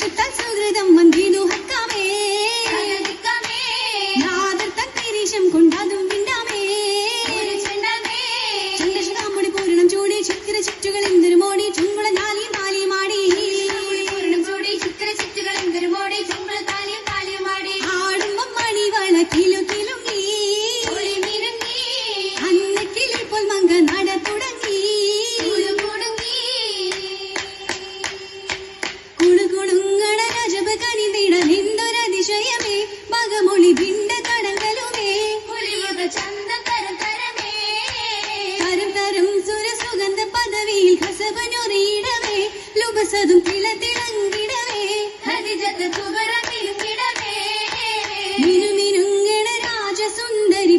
se മൊളിവിണ്ട കടങ്കലുമേ ഒലിവക Chanda കരകരമേ. തരം തരം സുര സുഗന്ധ പദവിയിൽ കസവനൊരിയിടമേ ലുബസതും കിളത്തിളങ്ങിടവേ ഹരിജത സുഗരമിടുകിടവേ മിനുമിനുങ്ങണ രാജസുന്ദരി